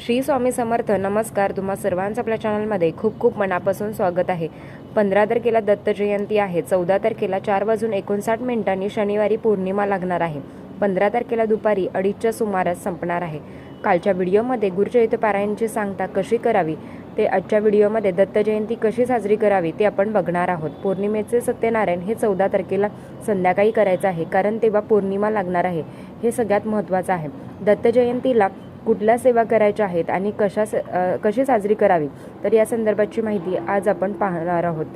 श्री स्वामी समर्थ नमस्कार. तुम्हा सर्वांचं आपल्या चॅनलमध्ये खूप खूप मनापासून स्वागत आहे. पंधरा तारखेला दत्त जयंती आहे. चौदा तारखेला चार वाजून एकोणसाठ मिनिटांनी शनिवारी पौर्णिमा लागणार आहे. पंधरा तारखेला दुपारी अडीचच्या सुमारास संपणार आहे. कालच्या व्हिडिओमध्ये गुरुचरित्र पारायणची सांगता कशी करावी ते आजच्या व्हिडिओमध्ये दत्त जयंती कशी साजरी करावी ते आपण बघणार आहोत. पौर्णिमेचे सत्यनारायण हे चौदा तारखेला संध्याकाळी करायचं आहे कारण तेव्हा पौर्णिमा लागणार आहे. हे सगळ्यात महत्त्वाचं आहे. दत्त जयंतीला कुठल्या सेवा करायच्या आहेत आणि कशा स- कशी साजरी करावी तर या संदर्भाची माहिती आज आपण पाहणार आहोत.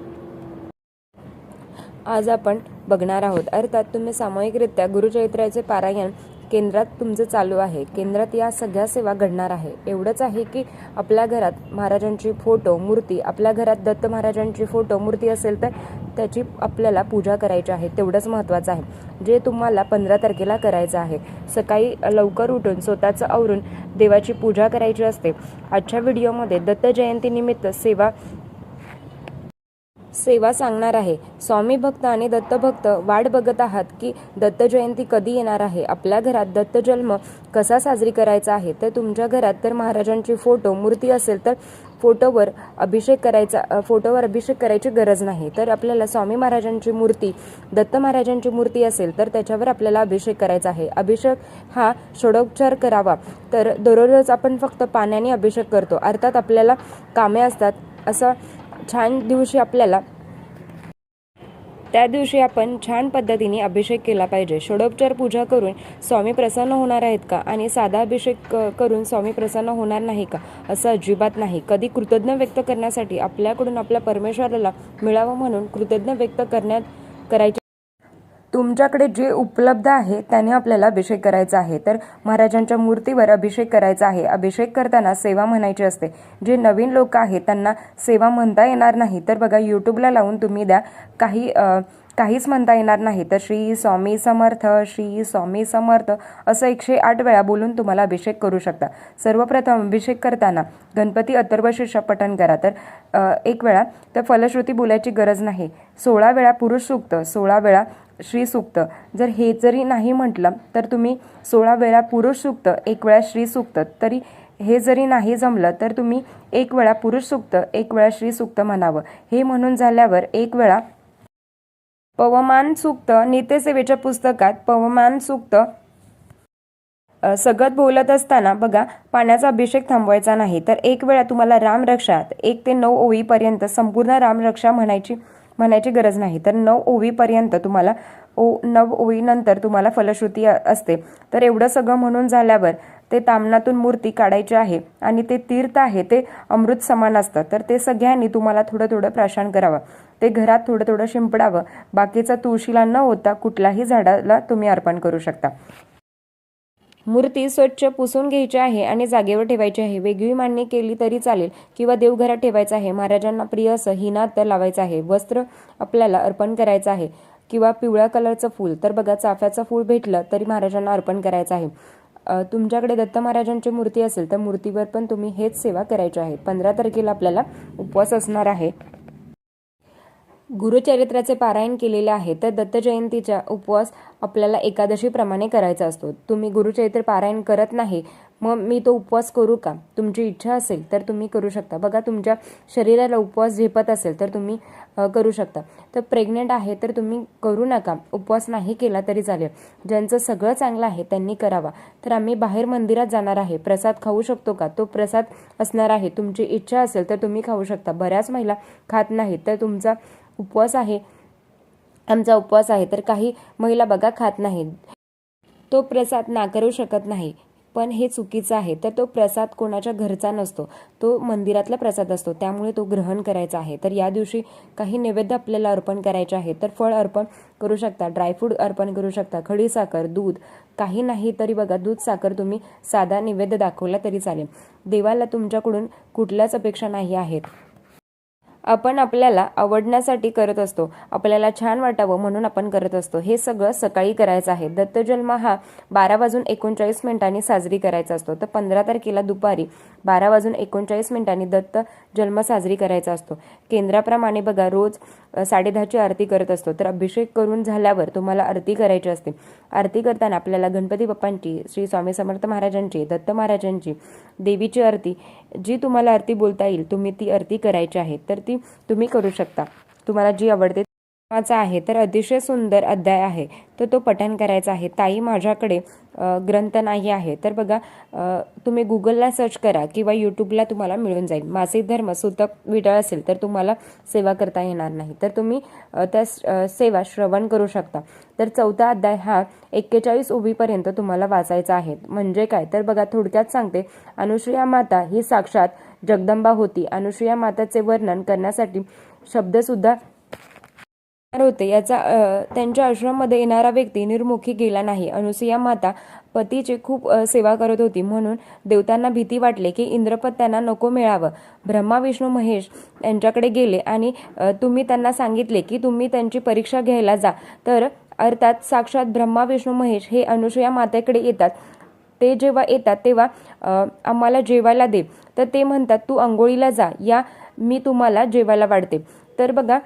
आज आपण बघणार आहोत. अर्थात तुम्ही सामूहिकरित्या गुरुचरित्राचे पारायण केंद्रात तुमचं चालू आहे. केंद्रात या सगळ्या सेवा घडणार आहे. एवढंच आहे की आपल्या घरात महाराजांची फोटो मूर्ती आपल्या घरात दत्त महाराजांची फोटो मूर्ती असेल तर त्याची आपल्याला पूजा करायची आहे. तेवढंच महत्त्वाचं आहे. जे तुम्हाला पंधरा तारखेला करायचं आहे. सकाळी लवकर उठून स्वतःचं आवरून देवाची पूजा करायची असते. आजच्या व्हिडिओमध्ये दत्त जयंतीनिमित्त सेवा सेवा सांगणार आहे. स्वामी भक्त आणि दत्तभक्त वाट बघत आहात की दत्त जयंती कधी येणार आहे? आपल्या घरात दत्त जन्म कसा साजरी करायचा आहे? तर तुमच्या घरात तर महाराजांची फोटो मूर्ती असेल तर फोटोवर अभिषेक करायचा फोटोवर अभिषेक करायची गरज नाही. तर आपल्याला स्वामी महाराजांची मूर्ती दत्त महाराजांची मूर्ती असेल तर त्याच्यावर आपल्याला अभिषेक करायचा आहे. अभिषेक हा षोडोपचार करावा. तर दररोज आपण फक्त पाण्याने अभिषेक करतो. अर्थात आपल्याला कामे असतात. असं छान दिवशी आपल्याला त्या दिवशी आपण छान पद्धतीने अभिषेक केला पाहिजे. षडोपचार पूजा करून स्वामी प्रसन्न होणार आहेत का? आणि साधा अभिषेक करून स्वामी प्रसन्न होणार नाही का? असं अजिबात नाही. कधी कृतज्ञ व्यक्त करण्यासाठी आपल्याकडून आपल्या परमेश्वराला मिळावं म्हणून कृतज्ञ व्यक्त करण्यात करायचे तुमच्याकडे जे उपलब्ध आहे त्याने आपल्याला अभिषेक करायचा आहे. तर महाराजांच्या मूर्तीवर अभिषेक करायचा आहे. अभिषेक करताना सेवा म्हणायची असते. जे नवीन लोक आहेत त्यांना सेवा म्हणता येणार नाही. तर बघा यूट्यूबला लावून तुम्ही द्या. काही काहीच म्हणता येणार नाही. तर श्री स्वामी समर्थ श्री स्वामी समर्थ असं एकशे आठ वेळा बोलून तुम्हाला अभिषेक करू शकता. सर्वप्रथम अभिषेक करताना गणपती अथर्वशीर्ष पठण करा. तर एक वेळा तर फलश्रुती बोलायची गरज नाही. सोळा वेळा पुरुष सूक्त सोळा वेळा श्री सुक्त. जर हे जरी नाही म्हटलं तर तुम्ही सोळा वेळा पुरुष सूक्त एक वेळा श्री सुक्त. तरी हे जरी नाही जमलं तर तुम्ही एक वेळा पुरुष सुक्त एक वेळा श्री सुक्त म्हणावं. हे म्हणून झाल्यावर एक वेळा पवमान सूक्त नित्यसेवेच्या पुस्तकात पवमान सूक्त सगत बोलत असताना बघा पाण्याचा अभिषेक थांबवायचा नाही. तर एक वेळा तुम्हाला रामरक्षात एक ते नऊ ओवीपर्यंत संपूर्ण रामरक्षा म्हणायची म्हणायची गरज नाही. तर नऊ ओवीपर्यंत तुम्हाला ओ नऊ ओवीनंतर तुम्हाला फलश्रुती असते. तर एवढं सगळं म्हणून झाल्यावर ते तामणातून मूर्ती काढायची आहे आणि ते तीर्थ आहे ते अमृत समान असतं. तर ते सगळ्यांनी तुम्हाला थोडं थोडं प्राशन करावं. ते घरात थोडं थोडं शिंपडावं. बाकीचा तुळशीला न होता कुठल्याही झाडाला तुम्ही अर्पण करू शकता. मूर्ती स्वच्छ पुसून घ्यायची आहे आणि जागेवर ठेवायची आहे. वेगळी मांडणी केली तरी चालेल किंवा देवघरात ठेवायचं आहे. महाराजांना प्रिय असं हिनात लावायचं आहे. वस्त्र आपल्याला अर्पण करायचं आहे. किंवा पिवळ्या कलरचं फूल. तर बघा चाफ्याचं फूल भेटलं तरी महाराजांना अर्पण करायचं आहे. तुमच्याकडे दत्त महाराजांची मूर्ती असेल तर मूर्तीवर पण तुम्ही हेच सेवा करायची आहे. पंधरा तारखेला आपल्याला उपवास असणार आहे. गुरुचरित्राचे पारायण केलेले आहे तर दत्त जयंतीचा उपवास आपल्याला एकादशीप्रमाणे करायचा असतो. तुम्ही गुरुचरित्र पारायण करत नाही मग मी तो उपवास करू का? तुमची इच्छा असेल तर तुम्ही करू शकता. बघा तुमच्या शरीराला उपवास झेपत असेल तर तुम्ही करू शकता. तर प्रेग्नेंट आहे तर तुम्ही करू नका. उपवास नाही केला तरी चालेल. ज्यांचं सगळं चांगलं आहे त्यांनी करावा. तर आम्ही बाहेर मंदिरात जाणार आहे. प्रसाद खाऊ शकतो का? तो प्रसाद असणार आहे. तुमची इच्छा असेल तर तुम्ही खाऊ शकता. बऱ्याच महिला खात नाहीत तर तुमचा उपवास आहे. आमचा उपवास आहे तर काही महिला बघा खात नाहीत. तो प्रसाद नाकारू शकत नाही पण हे चुकीचं आहे. तर तो प्रसाद कोणाच्या घरचा नसतो तो मंदिरातला प्रसाद असतो. त्यामुळे तो ग्रहण करायचा आहे. तर या दिवशी काही नैवेद्य आपल्याला अर्पण करायचे आहे तर फळ अर्पण करू शकता ड्रायफ्रूट अर्पण करू शकता खडी साखर दूध काही नाही तरी बघा दूध साखर तुम्ही साधा नैवेद्य दाखवला तरी चालेल. देवाला तुमच्याकडून कुठल्याच अपेक्षा नाही आहेत. आपण आपल्याला आवडण्यासाठी करत असतो. आपल्याला छान वाटावं म्हणून आपण करत असतो. हे सगळं सकाळी करायचं आहे. दत्तजन्म हा बारा वाजून एकोणचाळीस मिनिटांनी साजरी करायचा असतो. तर पंधरा तारखेला दुपारी बारा वाजून एकोणचाळीस मिनिटांनी दत्त जन्म साजरी करायचा असतो. केंद्राप्रमाणे बघा रोज साडेदहाची आरती करत असतो. तर अभिषेक करून झाल्यावर तुम्हाला आरती करायची असते. आरती करताना आपल्याला गणपती बाप्पांची श्री स्वामी समर्थ महाराजांची दत्त महाराजांची देवीची आरती जी तुम्हाला आरती बोलता येईल तुम्ही ती आरती करायची आहे. तर ती तुम्ही करू शकता. तुम्हाला जी आवडते वाचा आहे. तर अतिशय सुंदर अध्याय आहे. तर तो पठण करायचा आहे. ताई माझ्याकडे ग्रंथ नाही आहे. तर बघा तुम्ही गुगलला सर्च करा किंवा यूट्यूबला तुम्हाला मिळून जाईल. मासिक धर्म सुतक विडळ असेल तर तुम्हाला सेवा करता येणार नाही. तर तुम्ही त्या स- सेवा श्रवण करू शकता. तर चौथा अध्याय हा एक्केचाळीस उभीपर्यंत तुम्हाला वाचायचा आहे. म्हणजे काय? तर बघा थोडक्यात सांगते. अनुश्रिया माता ही साक्षात जगदंबा होती. अनुश्रिया माताचे वर्णन करण्यासाठी शब्दसुद्धा होते याचा त्यांच्या आश्रममध्ये येणारा व्यक्ती निर्मुखी गेला नाही. अनुसुया माता पतीची खूप सेवा करत होती. म्हणून देवतांना भीती वाटले की इंद्रपद त्यांना नको मिळावं. ब्रह्मा विष्णू महेश यांच्याकडे गेले आणि तुम्ही त्यांना सांगितले की तुम्ही त्यांची परीक्षा घ्यायला जा. तर अर्थात साक्षात ब्रह्मा विष्णू महेश हे अनुसुया मातेकडे येतात. ते जेव्हा येतात तेव्हा आम्हाला जेवायला दे. तर ते म्हणतात तू अंघोळीला जा. या मी तुम्हाला जेवायला वाढते. तर बघा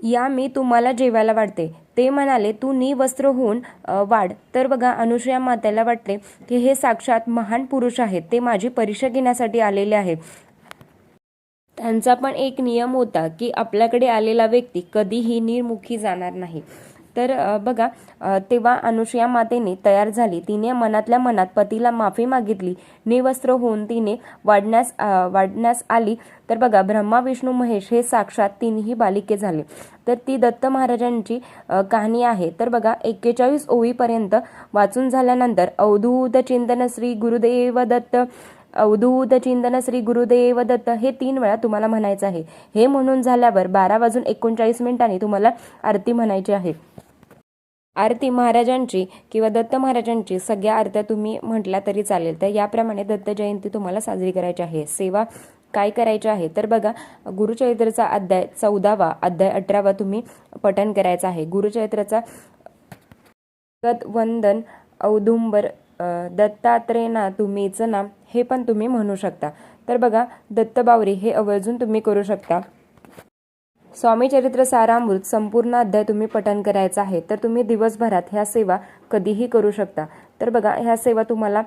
या मी तुम्हाला जेवायला वाढते. ते म्हणाले तू निवस्त्र होऊन वाढ. तर बघा अनुसया मातेला वाटते की हे साक्षात महान पुरुष आहेत. ते माझी परीक्षा घेण्यासाठी आलेले आहेत. त्यांचा पण एक नियम होता की आपल्याकडे आलेला व्यक्ती कधीही निर्मुखी जाणार नाही. तर बघा तेव्हा अनुसया मातेने तयार झाली. तिने मनातल्या मनात पतीला माफी मागितली. निवस्त्र होऊन तिने वाढण्यास वाढण्यास आली. तर बघा ब्रह्मा विष्णू महेश हे साक्षात तिन्ही बालिके झाले. तर ती दत्त महाराजांची कहाणी आहे. तर बघा एक्केचाळीस ओळीपर्यंत वाचून झाल्यानंतर अवधूत चिंतन श्री गुरुदेव दत्त अवधूत चिंतन श्री गुरुदेव दत्त हे तीन वेळा तुम्हाला म्हणायचं आहे. हे म्हणून झाल्यावर बारा वाजून एकोणचाळीस मिनिटांनी तुम्हाला आरती म्हणायची आहे. आरती महाराजांची किंवा दत्त महाराजांची सगळ्या आरत्या तुम्ही म्हटल्या तरी चालेल. तर याप्रमाणे दत्त जयंती तुम्हाला साजरी करायची आहे. सेवा काय करायची आहे? तर बघा गुरुचरित्राचा अध्याय चौदावा अध्याय अठरावा तुम्ही पठण करायचा आहे. गुरुचरित्राचा गत वंदन औदुंबर दत्तात्रेना तुम्हीच नाम हे पण तुम्ही म्हणू शकता. तर बघा दत्तबावरी हे आवर्जून तुम्ही करू शकता. स्वामी चरित्र सारामृत संपूर्ण अध्याय तुम्ही पठन करायचा आहे तर तुम्ही दिवसभरात ह्या सेवा कधीही करू शकता. तर बघा ह्या सेवा तुम्हाला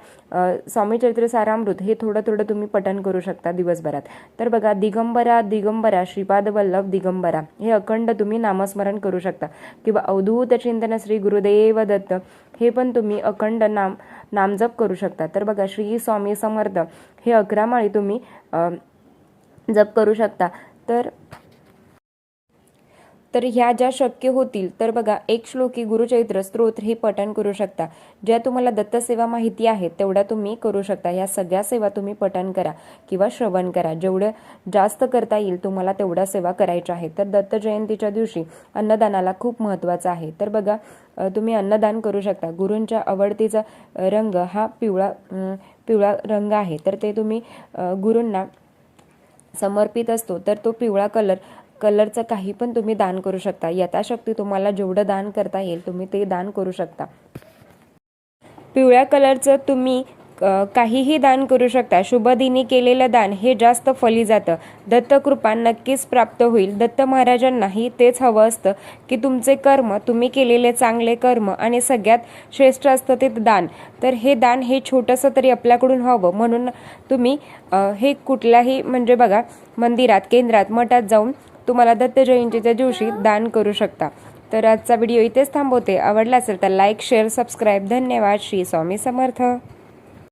स्वामी चरित्र सारामृत हे थोडं थोडं तुम्ही पठन करू शकता दिवसभरात. तर बघा दिगंबरा दिगंबरा श्रीपाद वल्लभ दिगंबरा हे अखंड तुम्ही नामस्मरण करू शकता. किंवा अवधूत चिंतन श्री गुरुदेव दत्त हे पण तुम्ही अखंड नाम नामजप करू शकता. तर बघा श्री स्वामी समर्थ हे अकरा माळी तुम्ही जप करू शकता. तर तर ह्या ज्या शक्य होतील तर बघा एक श्लोकी गुरुचरित्र स्तोत्र हे पठण करू शकता. ज्या तुम्हाला दत्तसेवा माहिती आहेत तेवढ्या तुम्ही करू शकता. ह्या सगळ्या सेवा तुम्ही पठण करा किंवा श्रवण करा. जेवढं जास्त करता येईल तुम्हाला तेवढ्या सेवा करायच्या आहेत. तर दत्त जयंतीच्या दिवशी अन्नदानाला खूप महत्त्वाचं आहे. तर बघा तुम्ही अन्नदान करू शकता. गुरूंच्या आवडतीचा रंग हा पिवळा पिवळा रंग आहे. तर ते तुम्ही गुरूंना समर्पित असतो. तर तो पिवळा कलर कलरचं काही पण तुम्ही दान करू शकता. यथाशक्ती तुम्हाला जेवढं दान करता येईल तुम्ही ते दान करू शकता. पिवळ्या कलरचं तुम्ही काहीही दान करू शकता. शुभदिनी केलेलं दान हे जास्त फली जातं. दत्तकृपा नक्कीच प्राप्त होईल. दत्त महाराजांनाही तेच हवं असतं की तुमचे कर्म तुम्ही केलेले चांगले कर्म आणि सगळ्यात श्रेष्ठ असतं ते दान. तर हे दान हे छोटंसं तरी आपल्याकडून हवं. म्हणून तुम्ही हे कुठल्याही म्हणजे बघा मंदिरात केंद्रात मठात जाऊन तुम्हाला दत्त जयंतीच्या दिवशी दान करू शकता. तर आजचा व्हिडिओ इथेच थांबवते. आवडला असेल तर लाईक शेअर सबस्क्राईब धन्यवाद. श्री स्वामी समर्थ.